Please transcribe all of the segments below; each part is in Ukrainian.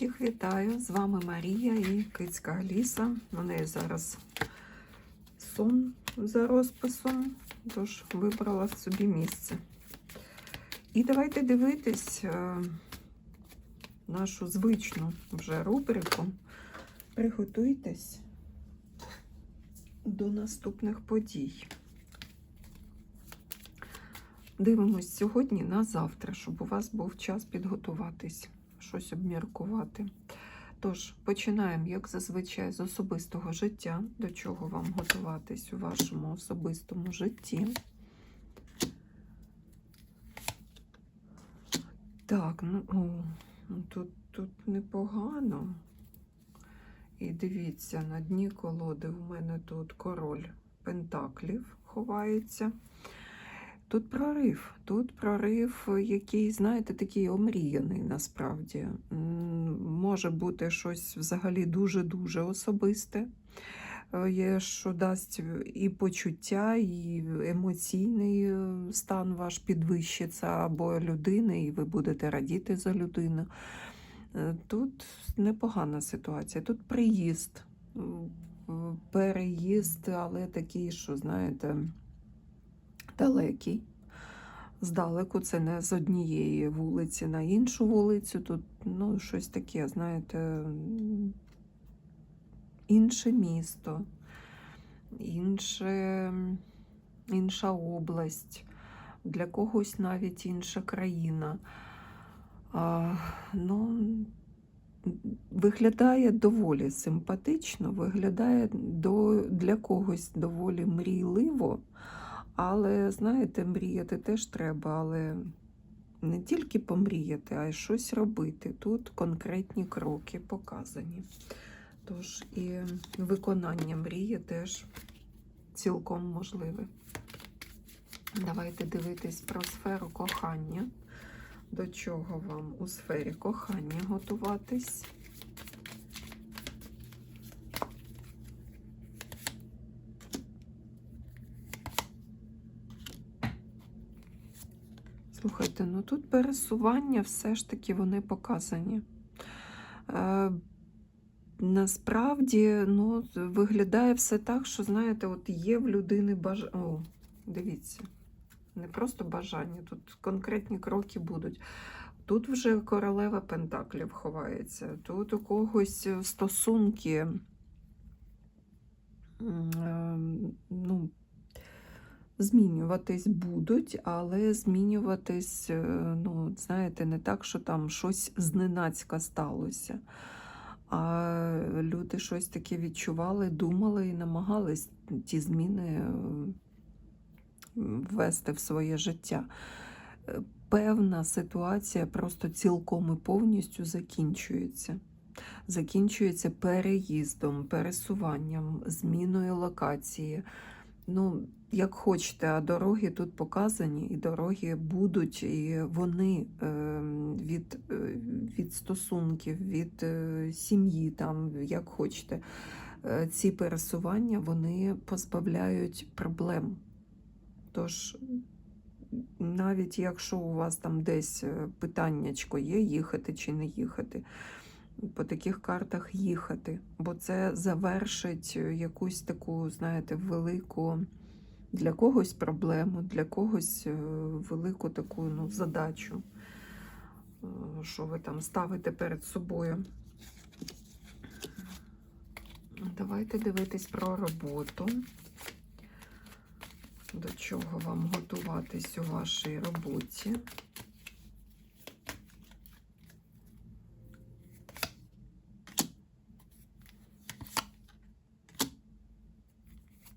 Всіх вітаю! З вами Марія і Кицька Аліса. У неї зараз сон за розписом, тож вибрала собі місце. І давайте дивитись е, нашу звичну вже рубрику. Приготуйтесь до наступних подій. Дивимось сьогодні на завтра, щоб у вас був час підготуватись, щось обміркувати. Тож, починаємо, як зазвичай, з особистого життя, до чого вам готуватись у вашому особистому житті. Так, ну о, ну, тут, тут непогано. І дивіться, на дні колоди у мене тут король пентаклів ховається. Тут прорив, тут прорив, який, знаєте, такий омріяний насправді. Може бути щось взагалі дуже-дуже особисте, е, що дасть і почуття, і емоційний е, стан ваш підвищиться, або людини, і ви будете радіти за людину. Е, Тут непогана ситуація. Тут приїзд, переїзд, але такий, що, знаєте, далекий. Здалеку це не з однієї вулиці на іншу вулицю. Тут ну, щось таке, знаєте, інше місто, інше, інша область, для когось навіть інша країна. А, ну, виглядає доволі симпатично, виглядає до, для когось доволі мрійливо. Але, знаєте, мріяти теж треба, але не тільки помріяти, а й щось робити. Тут конкретні кроки показані. Тож і виконання мрії теж цілком можливе. Давайте дивитись про сферу кохання. До чого вам у сфері кохання готуватись? Слухайте, ну тут пересування все ж таки вони показані. Е, насправді, ну, виглядає все так, що, знаєте, от є в людини бажання. О, дивіться, не просто бажання, тут конкретні кроки будуть. Тут вже королева Пентаклів ховається, тут у когось стосунки. е, Ну, змінюватись будуть, але змінюватись, е, ну, знаєте, не так, що там щось зненацька сталося. А люди щось таке відчували, думали і намагались ті зміни е, ввести в своє життя. Е, Певна ситуація просто цілком і повністю закінчується. Закінчується переїздом, пересуванням, зміною локації. Ну, як хочете, а дороги тут показані, і дороги будуть, і вони е, від, е, від стосунків, від е, сім'ї, там, як хочете, е, ці пересування вони позбавляють проблем. Тож, навіть якщо у вас там десь питаннячко є, їхати чи не їхати, по таких картах їхати, бо це завершить е, якусь таку, знаєте, велику для когось проблему, для когось е, велику таку ну, задачу, е, що ви там ставите перед собою. Давайте дивитись про роботу. До чого вам готуватись у вашій роботі.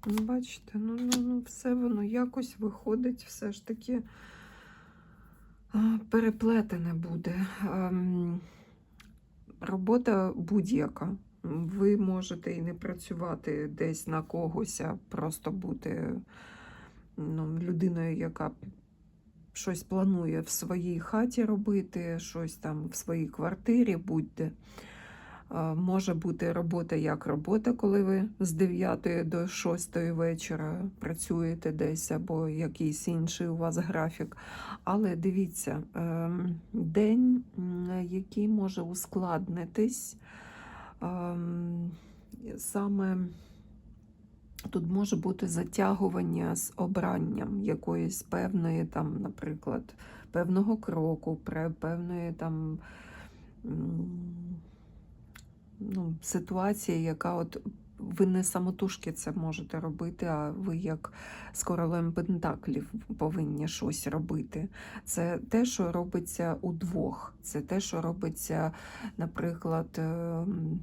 Бачите, ну, ну, ну все воно якось виходить, все ж таки переплетене буде. Ем, Робота будь-яка. Ви можете і не працювати десь на когось, а просто бути ну, людиною, яка щось планує в своїй хаті робити, щось там в своїй квартирі будь-де. Е, Може бути робота як робота, коли ви з 9 до 6 вечора працюєте десь, або якийсь інший у вас графік. Але дивіться, ем, день, який може ускладнитись, ем, саме тут може бути затягування з обранням якоїсь певної, там, наприклад, певного кроку, певної там. Ну, ситуація, яка от ви не самотужки це можете робити, а ви як з королем Пентаклів повинні щось робити. Це те, що робиться удвох. Це те, що робиться, наприклад, ем,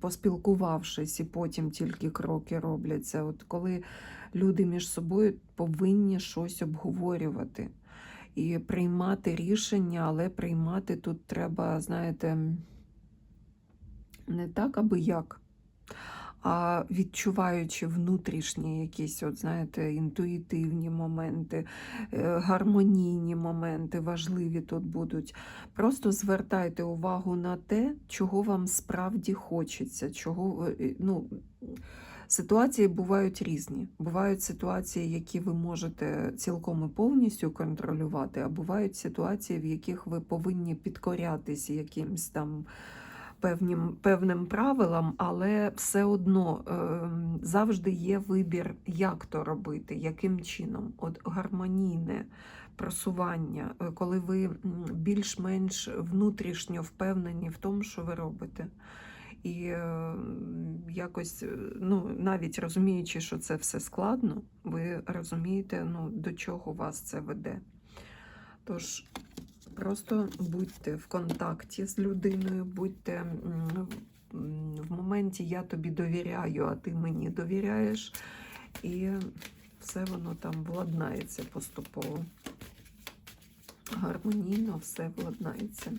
поспілкувавшись, і потім тільки кроки робляться. От коли люди між собою повинні щось обговорювати і приймати рішення, але приймати тут треба, знаєте, не так, аби як, а відчуваючи внутрішні якісь, от, знаєте, інтуїтивні моменти, е, гармонійні моменти важливі тут будуть. Просто звертайте увагу на те, чого вам справді хочеться. чого е, ну, Ситуації бувають різні. Бувають ситуації, які ви можете цілком і повністю контролювати, а бувають ситуації, в яких ви повинні підкорятися якимсь там певним, певним правилам, але все одно е, завжди є вибір, як то робити, яким чином. От гармонійне просування, е, коли ви більш-менш внутрішньо впевнені в тому, що ви робите. І е, якось, е, ну, навіть розуміючи, що це все складно, ви розумієте, ну, до чого вас це веде. Тож просто будьте в контакті з людиною, будьте в моменті я тобі довіряю, а ти мені довіряєш, і все воно там владнається поступово. Гармонійно все владнається.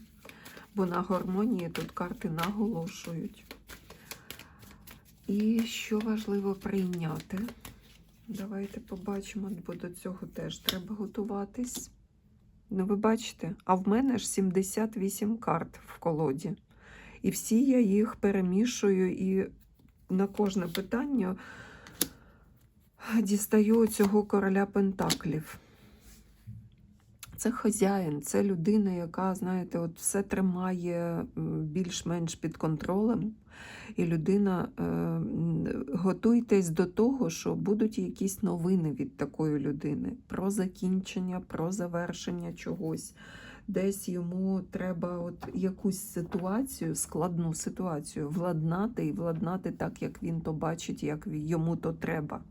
Бо на гармонії тут карти наголошують. І що важливо прийняти? Давайте побачимо, бо до цього теж треба готуватись. Ну, ви бачите, а в мене ж 78 карт в колоді. І всі я їх перемішую і на кожне питання дістаю цього короля Пентаклів. Це хазяїн, це людина, яка, знаєте, от все тримає більш-менш під контролем. І людина, е, готуйтесь до того, що будуть якісь новини від такої людини про закінчення, про завершення чогось. Десь йому треба от якусь ситуацію, складну ситуацію, владнати і владнати так, як він то бачить, як йому то треба.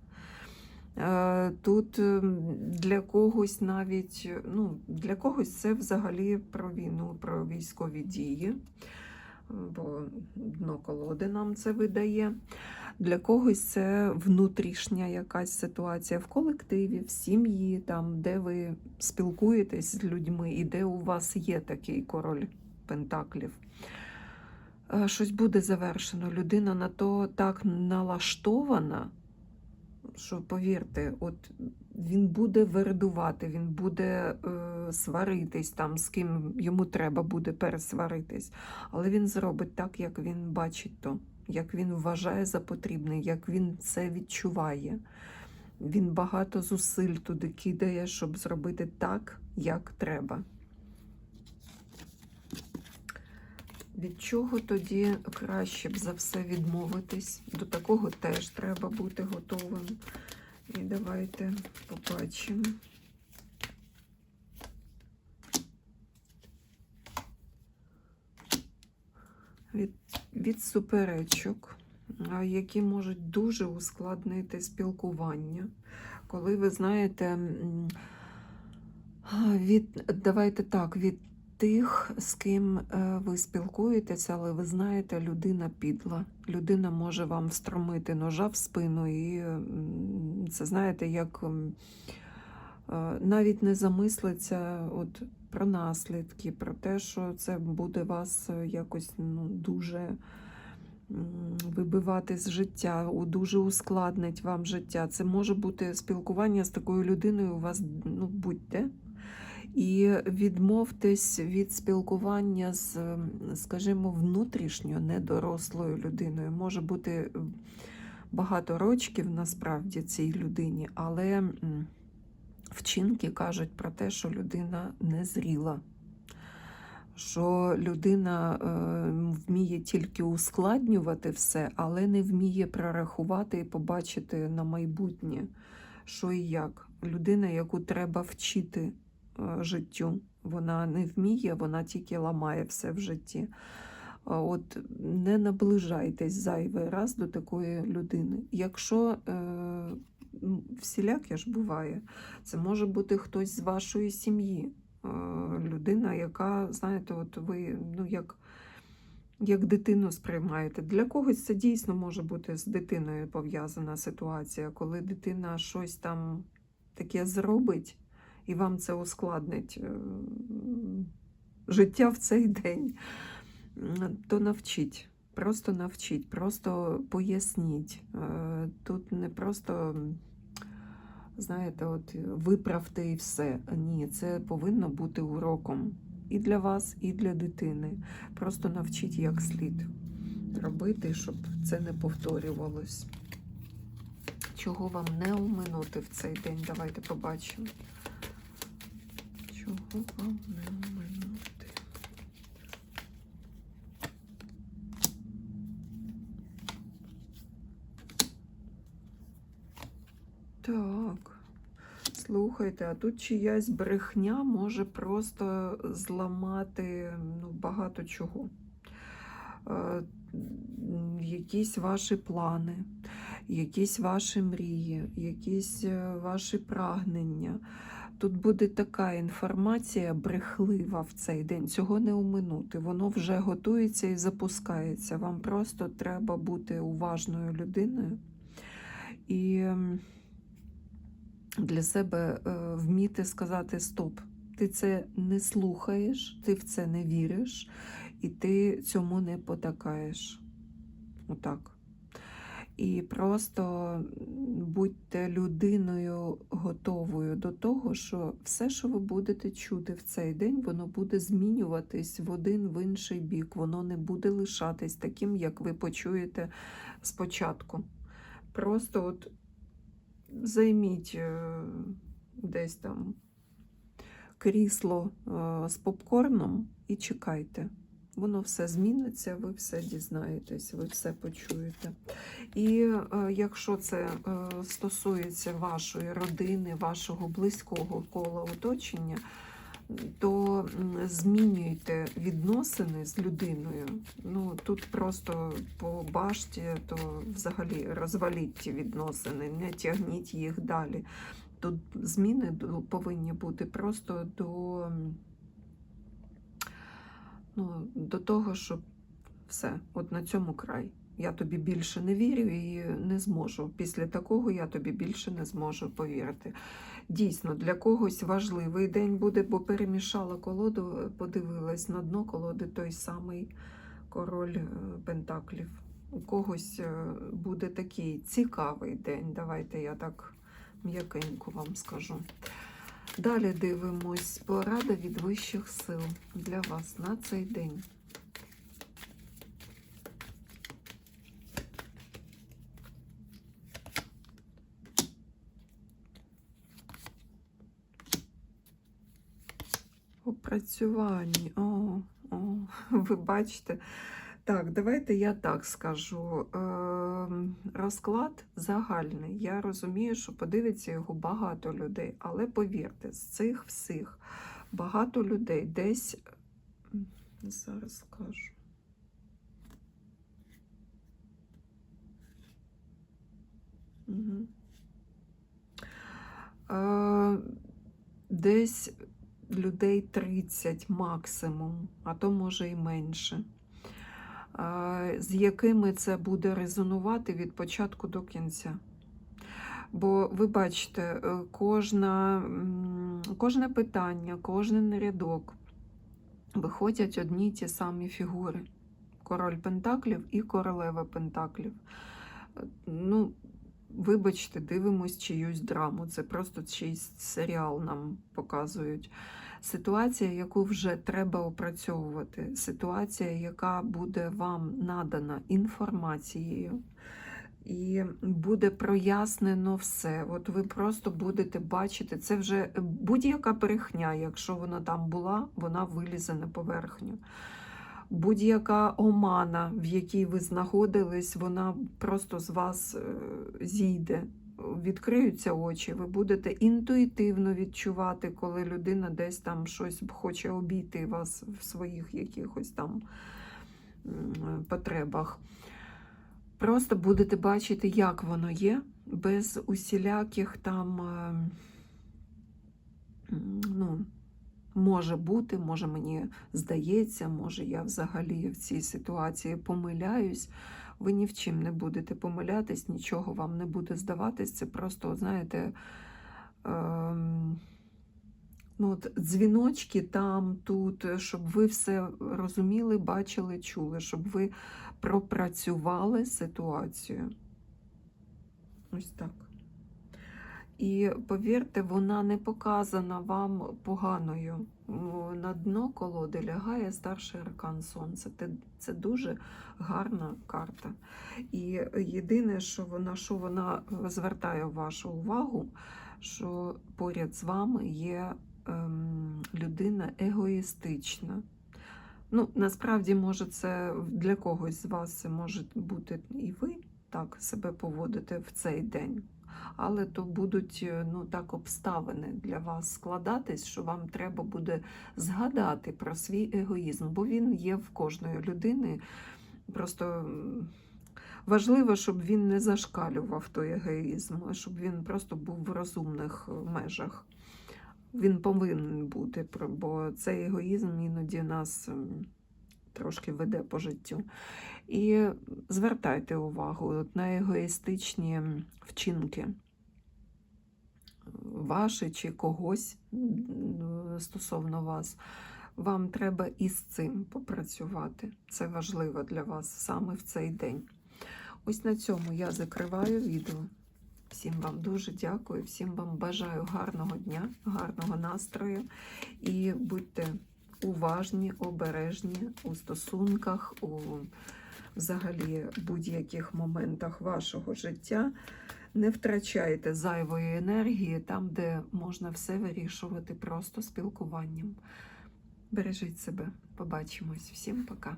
Е, Тут ем, для когось навіть, ну, для когось це взагалі про війну, про військові дії, бо дно колоди нам це видає. Для когось це внутрішня якась ситуація в колективі, в сім'ї, там, де ви спілкуєтесь з людьми і де у вас є такий король пентаклів. Е, Щось буде завершено. Людина на то так налаштована що повірте, от він буде вередувати, він буде е, сваритись там, з ким йому треба буде пересваритись. Але він зробить так, як він бачить то, як він вважає за потрібне, як він це відчуває. Він багато зусиль туди кидає, щоб зробити так, як треба. Від чого тоді краще б за все відмовитись? До такого теж треба бути готовим. І давайте побачимо. Від, від суперечок, які можуть дуже ускладнити спілкування. Коли ви знаєте, від, давайте так, від тих, з ким е, ви спілкуєтеся, але ви знаєте, людина підла. Людина може вам встромити ножа в спину, і це знаєте, як е, навіть не замислиться от, про наслідки, про те, що це буде вас е, якось ну, дуже вибивати з життя, дуже ускладнить вам життя. Це може бути спілкування з такою людиною у вас ну, будь-де. І відмовтесь від спілкування з, скажімо, внутрішньо недорослою людиною. Може бути багато рочків насправді цій людині, але вчинки кажуть про те, що людина незріла, що людина е, вміє тільки ускладнювати все, але не вміє прорахувати і побачити на майбутнє, що і як. Людина, яку треба вчити е, життю, вона не вміє, вона тільки ламає все в житті. От не наближайтесь зайвий раз до такої людини. Якщо е, всіляке ж буває, це може бути хтось з вашої сім'ї, е, людина, яка, знаєте, от ви ну, як, як дитину сприймаєте. Для когось це дійсно може бути з дитиною пов'язана ситуація, коли дитина щось там таке зробить, і вам це ускладнить е, життя в цей день то навчіть. Просто навчіть, просто поясніть. Е, Тут не просто, знаєте, от виправте і все. Ні, це повинно бути уроком і для вас, і для дитини. Просто навчіть як слід робити, щоб це не повторювалось. Чого вам не оминути в цей день? Давайте побачимо. Чого вам не оминути? Так. Слухайте, а тут чиясь брехня може просто зламати ну, багато чого. Е, Якісь ваші плани, якісь ваші мрії, якісь е, ваші прагнення. Тут буде така інформація брехлива в цей день. Цього не оминути. Воно вже готується і запускається. Вам просто треба бути уважною людиною і для себе е, вміти сказати стоп. Ти це не слухаєш, ти в це не віриш, і ти цьому не потакаєш. Отак. І просто будьте людиною готовою до того, що все, що ви будете чути в цей день, воно буде змінюватись в один в інший бік. Воно не буде лишатись таким, як ви почуєте спочатку. Просто от займіть е, десь там крісло е, з попкорном і чекайте. Воно все зміниться, ви все дізнаєтесь, ви все почуєте. І е, якщо це е, стосується вашої родини, вашого близького кола оточення, то змінюйте відносини з людиною. Ну тут просто по башті, то взагалі розваліть ті відносини, не тягніть їх далі. Тут зміни повинні бути просто до, ну, до того, щоб все, от на цьому край. Я тобі більше не вірю і не зможу. Після такого я тобі більше не зможу повірити. Дійсно, для когось важливий день буде, бо перемішала колоду, подивилась на дно колоди той самий король е, Пентаклів. У когось е, буде такий цікавий день. Давайте я так м'якенько вам скажу. Далі дивимось порада від вищих сил для вас на цей день. Опрацюванні. О, о, ви бачите. Так, давайте я так скажу. Ем, Розклад загальний. Я розумію, що подивиться його багато людей, але повірте, з цих всіх багато людей десь зараз скажу. Е, десь людей 30 максимум, а то може і менше. З якими це буде резонувати від початку до кінця. Бо ви бачите, е, кожна, кожне питання, кожен рядок виходять одні й ті самі фігури: король Пентаклів і королева Пентаклів. Е, Ну, вибачте, дивимось чиюсь драму. Це просто чийсь серіал нам показують. Ситуація, яку вже треба опрацьовувати, ситуація, яка буде вам надана інформацією, і буде прояснено все. От ви просто будете бачити, це вже будь-яка брехня, якщо вона там була, вона вилізе на поверхню. Будь-яка омана, в якій ви знаходились, вона просто з вас е, зійде. Відкриються очі, ви будете інтуїтивно відчувати, коли людина десь там щось хоче обійти вас в своїх якихось там потребах. Просто будете бачити, як воно є, без усіляких там, е, ну, може бути, може мені здається, може я взагалі в цій ситуації помиляюсь. Ви ні в чим не будете помилятись, нічого вам не буде здаватись. Це просто, от знаєте, ем, ну, от дзвіночки там, тут, щоб ви все розуміли, бачили, чули, щоб ви пропрацювали ситуацію. Ось так. І повірте, вона не показана вам поганою. На дно колоди лягає старший аркан сонця. Це, дуже гарна карта. І єдине, що вона, що вона звертає вашу увагу, що поряд з вами є ем, людина егоїстична. Ну, насправді, може, це для когось з вас це може бути і ви так себе поводите в цей день. Але то будуть е, ну, так обставини для вас складатись, що вам треба буде згадати про свій егоїзм, бо він є в кожної людини. Просто важливо, щоб він не зашкалював той егоїзм, а щоб він просто був в розумних е, межах. Він повинен бути, бо цей егоїзм іноді нас трошки веде по життю. І звертайте увагу от на егоїстичні вчинки ваші чи когось стосовно вас. Вам треба із цим попрацювати. Це важливо для вас саме в цей день. Ось на цьому я закриваю відео. Всім вам дуже дякую, всім вам бажаю гарного дня, гарного настрою і будьте уважні, обережні у стосунках, у взагалі будь-яких моментах вашого життя. Не втрачайте зайвої енергії там, де можна все вирішувати просто спілкуванням. Бережіть себе. Побачимось. Всім пока.